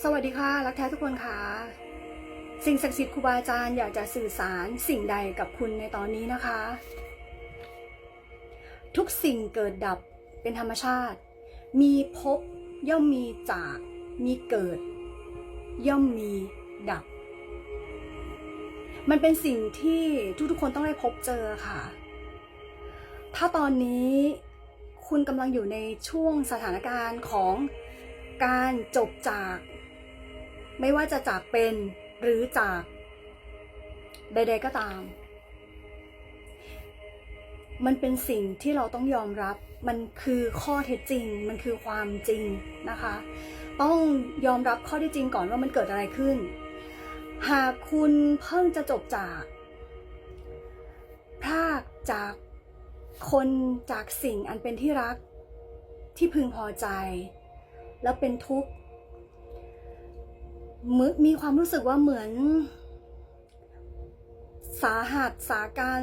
สวัสดีค่ะ รักแท้ทุกคนค่ะ สิ่งศักดิ์สิทธิ์ครูบาอาจารย์อยากจะสื่อสารสิ่งใดกับคุณในตอนนี้นะคะ ทุกสิ่งเกิดดับเป็นธรรมชาติ มีพบย่อมมีจาก มีเกิด ย่อมมีดับ มันเป็นสิ่งที่ทุกๆคนต้องได้พบเจอค่ะ ถ้าตอนนี้คุณกำลังอยู่ในช่วงสถานการณ์ของการจบจาก ไม่ว่าจะจากเป็นหรือจาก ใด ๆก็ตาม มันเป็นสิ่งที่เราต้องยอมรับ มันคือข้อเท็จจริง มันคือความจริงนะคะ ต้องยอมรับข้อเท็จจริงก่อนว่ามันเกิดอะไรขึ้น หากคุณเพิ่งจะจบจากพรากจากคนจากสิ่งอันเป็นที่รักที่พึงพอใจ แล้วเป็นทุกข์ มึมีความรู้สึกว่าเหมือน สาหัสสาการ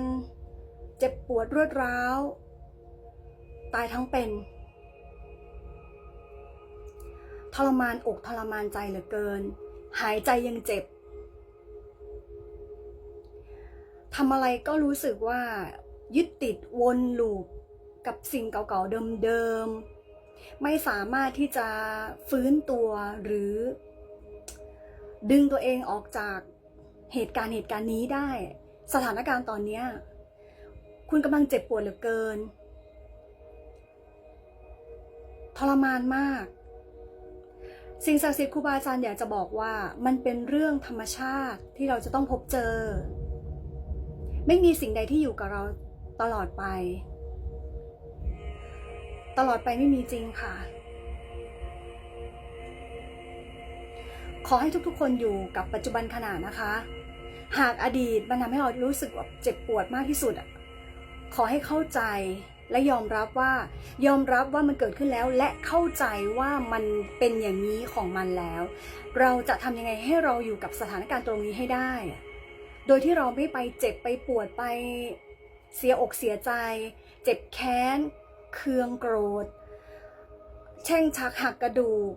เจ็บปวดรวดร้าว ตายทั้งเป็น ทรมานอกทรมานใจเหลือเกิน หายใจยังเจ็บทำอะไรก็รู้สึกว่ายึดติดวนลูปกับสิ่งเก่าๆเดิมๆ ไม่สามารถที่จะฟื้นตัวหรือ ดึงตัวเองออกจากเหตุการณ์เหตุการณ์นี้ได้ สถานการณ์ตอนเนี้คุณกำลังเจ็บปวดเหลือเกิน ทรมานมาก สิ่งศักดิ์สิทธิ์ครูบาอาจารย์อยากจะบอกว่ามันเป็นเรื่องธรรมชาติที่เราจะต้องพบเจอ ไม่มีสิ่งใดที่อยู่กับเราตลอดไป ตลอดไปไม่มีจริงค่ะ ขอให้ทุกๆ คนอยู่กับปัจจุบันขณะนะคะ หากอดีตมันทำให้เรารู้สึกแบบเจ็บปวดมากที่สุดขอให้เข้าใจและยอมรับว่ายอมรับว่ามันเกิดขึ้นแล้ว และเข้าใจว่ามันเป็นอย่างนี้ของมันแล้ว เราจะทำยังไงให้เราอยู่กับสถานการณ์ตรงนี้ให้ได้ โดยที่เราไม่ไปเจ็บไปปวดไปเสียอกเสียใจ เจ็บแค้น เคืองโกรธ แช่งชักหักกระดูก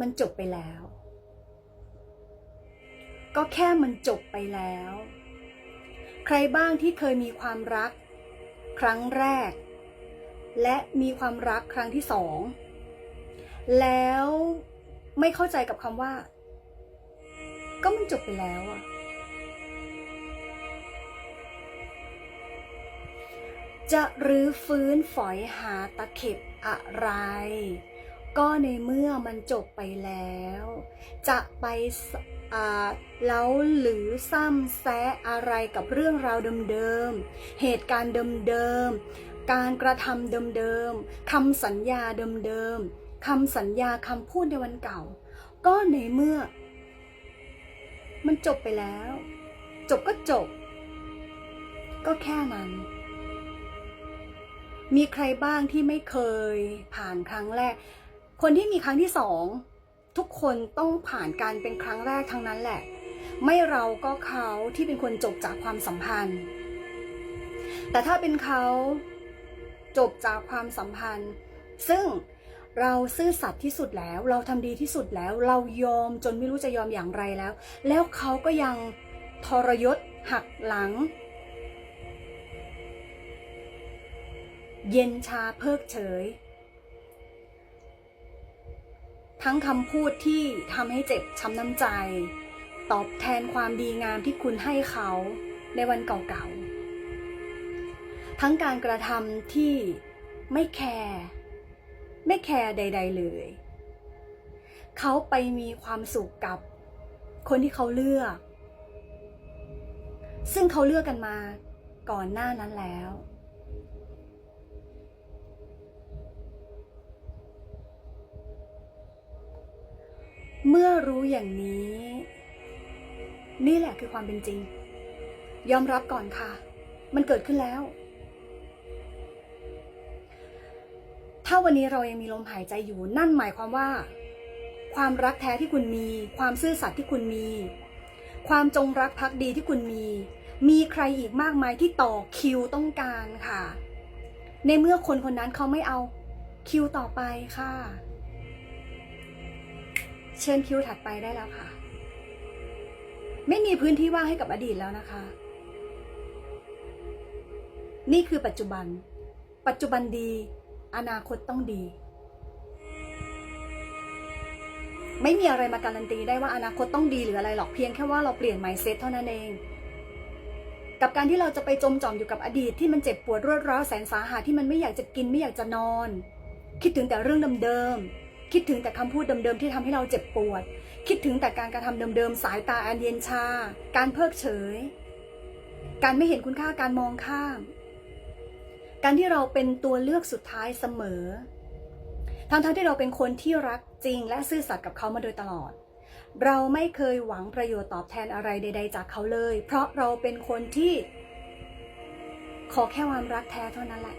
มันจบไปแล้ว ก็แค่มันจบไปแล้ว ใครบ้างที่เคยมีความรัก ครั้งแรก และมีความรักครั้งที่สอง แล้วไม่เข้าใจกับคำว่า ก็มันจบไปแล้วอะจะรื้อฟื้นฝอยหาตะเข็บอะไร ก็ในเมื่อมันจบไปแล้ว จะไปสอ่าเล้าหรือซ้ำแซะอะไรกับเรื่องราวเดิมๆ เหตุการณ์เดิมๆ การกระทำเดิมๆคำสัญญาเดิมๆคำสัญญาคำพูดในวันเก่า ก็ในเมื่อ มันจบไปแล้ว จบก็จบ ก็แค่นั้น มีใครบ้างที่ไม่เคยผ่านครั้งแรก คนที่มีครั้งที่สองทุกคนต้องผ่านการเป็นครั้งแรกทั้งนั้นแหละ ไม่เราก็เขาที่เป็นคนจบจากความสัมพันธ์ แต่ถ้าเป็นเขาจบจากความสัมพันธ์ ซึ่งเราซื่อสัตย์ที่สุดแล้ว เราทำดีที่สุดแล้ว เรายอมจนไม่รู้จะยอมอย่างไรแล้ว แล้วเขาก็ยังทรยศหักหลัง เย็นชาเพิกเฉย ทั้งคำพูดที่ทำให้เจ็บช้ำน้ำใจ ตอบแทนความดีงามที่คุณให้เขาในวันเก่าๆ ทั้งการกระทำที่ไม่แคร์ไม่แคร์ใด ๆ เลย เขาไปมีความสุขกับคนที่เขาเลือก ซึ่งเขาเลือกกันมาก่อนหน้านั้นแล้ว เมื่อรู้อย่างนี้ นี่แหละคือความเป็นจริง ยอมรับก่อนค่ะ มันเกิดขึ้นแล้ว ถ้าวันนี้เรายังมีลมหายใจอยู่ นั่นหมายความว่า ความรักแท้ที่คุณมี ความซื่อสัตย์ที่คุณมี ความจงรักภักดีที่คุณมี มีใครอีกมากมายที่ต่อคิวต้องการค่ะ ในเมื่อคนคนนั้นเขาไม่เอาคิวต่อไปค่ะ เชิญคิวถัดไปได้แล้วค่ะ ไม่มีพื้นที่ว่างให้กับอดีตแล้วนะคะ นี่คือปัจจุบัน ปัจจุบันดี อนาคตต้องดี ไม่มีอะไรมาการันตีได้ว่าอนาคตต้องดีหรืออะไรหรอกเพียงแค่ว่าเราเปลี่ยน mindset เท่านั้นเองกับการที่เราจะไปจมจ่อมอยู่กับอดีตที่มันเจ็บปวดรวดร้าวแสนสาหัสที่มันไม่อยากจะกินไม่อยากจะนอน คิดถึงแต่เรื่องเดิมๆ คิดถึงแต่คำพูดเดิมๆที่ทำให้เราเจ็บปวด คิดถึงแต่การกระทำเดิมๆ สายตาอันเย็นชา การเพิกเฉย การไม่เห็นคุณค่าการมองข้าม การที่เราเป็นตัวเลือกสุดท้ายเสมอ ทั้งๆที่เราเป็นคนที่รักจริงและซื่อสัตย์กับเขามาโดยตลอด เราไม่เคยหวังประโยชน์ตอบแทนอะไรใด ๆ จากเขาเลย เพราะเราเป็นคนที่ ขอแค่ความรักแท้เท่านั้นแหละ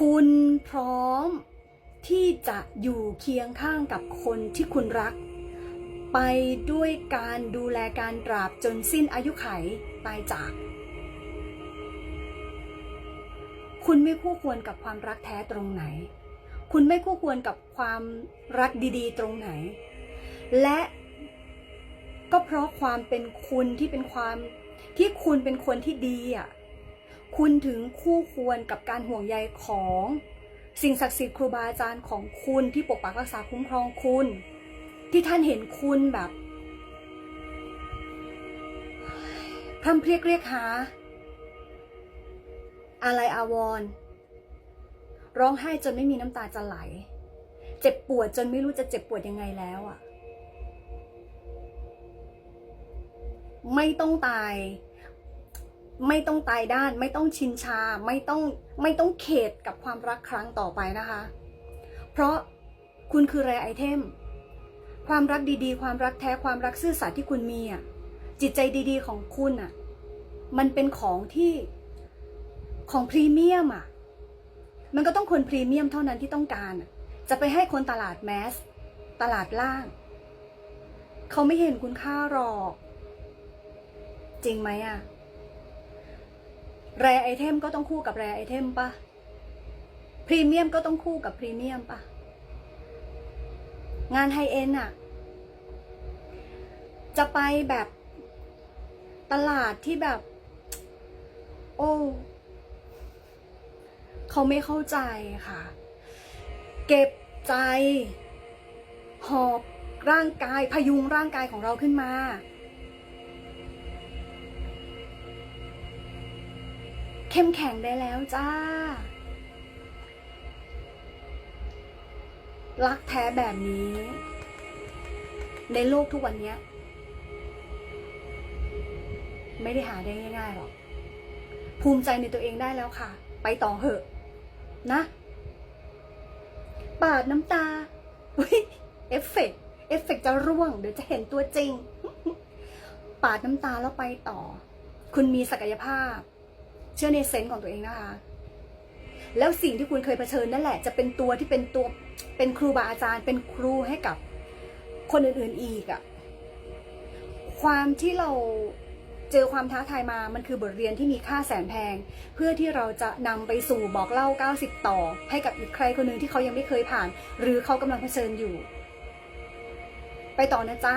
คุณพร้อมที่จะอยู่เคียงข้างกับคนที่คุณรัก ไปด้วยการดูแลการตราบจนสิ้นอายุไขตายจาก คุณไม่คู่ควรกับความรักแท้ตรงไหน คุณไม่คู่ควรกับความรักดีๆ ตรงไหน และก็เพราะความเป็นคุณที่เป็นความที่คุณเป็นคนที่ดีอะ คุณถึงคู่ควรกับการห่วงใยของ สิ่งศักดิ์สิทธิ์ครูบาอาจารย์ของคุณที่ปกปักรักษาคุ้มครองคุณ ที่ท่านเห็นคุณแบบพร่ำเพรียกเรียกหา อะไรอาวร ร้องไห้จนไม่มีน้ำตาจะไหล เจ็บปวดจนไม่รู้จะเจ็บปวดยังไงแล้วอะ ไม่ต้องตาย ไม่ต้องตายด้าน ไม่ต้องชินชา ไม่ต้องไม่ต้องเข็ดกับความรักครั้งต่อไปนะคะ เพราะคุณคือแรไอเทม ความรักดีๆ ความรักแท้ความรักซื่อสัตย์ที่คุณมีอะจิตใจดีๆของคุณอะมันเป็นของที่ของพรีเมียมอะมันก็ต้องคนพรีเมียมเท่านั้นที่ต้องการ จะไปให้คนตลาดแมส ตลาดล่าง เขาไม่เห็นคุณค่าหรอก จริงไหมอะ แรไอเทมก็ต้องคู่กับแรไอเทมปะพรีเมียมก็ต้องคู่กับพรีเมียมปะงานไฮเอ็นอะจะไปแบบตลาดที่แบบ โอ้ เขาไม่เข้าใจค่ะ เก็บใจ หอบร่างกายพยุงร่างกายของเราขึ้นมา เข้มแข็งได้แล้วจ้า รักแท้แบบนี้ ในโลกทุกวันนี้ ไม่ได้หาได้ง่ายๆหรอก ภูมิใจในตัวเองได้แล้วค่ะ ไปต่อเหอะ นะ ปาดน้ำตาเอฟเฟกต์เอฟเฟกต์จะร่วง เดี๋ยวจะเห็นตัวจริง ปาดน้ำตาแล้วไปต่อ คุณมีศักยภาพ ชื่อในเซนส์ของตัวเองนะคะ แล้วสิ่งที่คุณเคยเผชิญนั่นแหละ จะเป็นตัวที่เป็นตัวเป็นครูบาอาจารย์ เป็นครูให้กับคนอื่นๆอีกอะความที่เราเจอความท้าทายมา มันคือบทเรียนที่มีค่าแสนแพง เพื่อที่เราจะนำไปสู่บอกเล่า 90 ต่อ ให้กับอีกใครคนหนึ่งที่เขายังไม่เคยผ่าน หรือเขากำลังเผชิญอยู่ ไปต่อนะจ๊ะ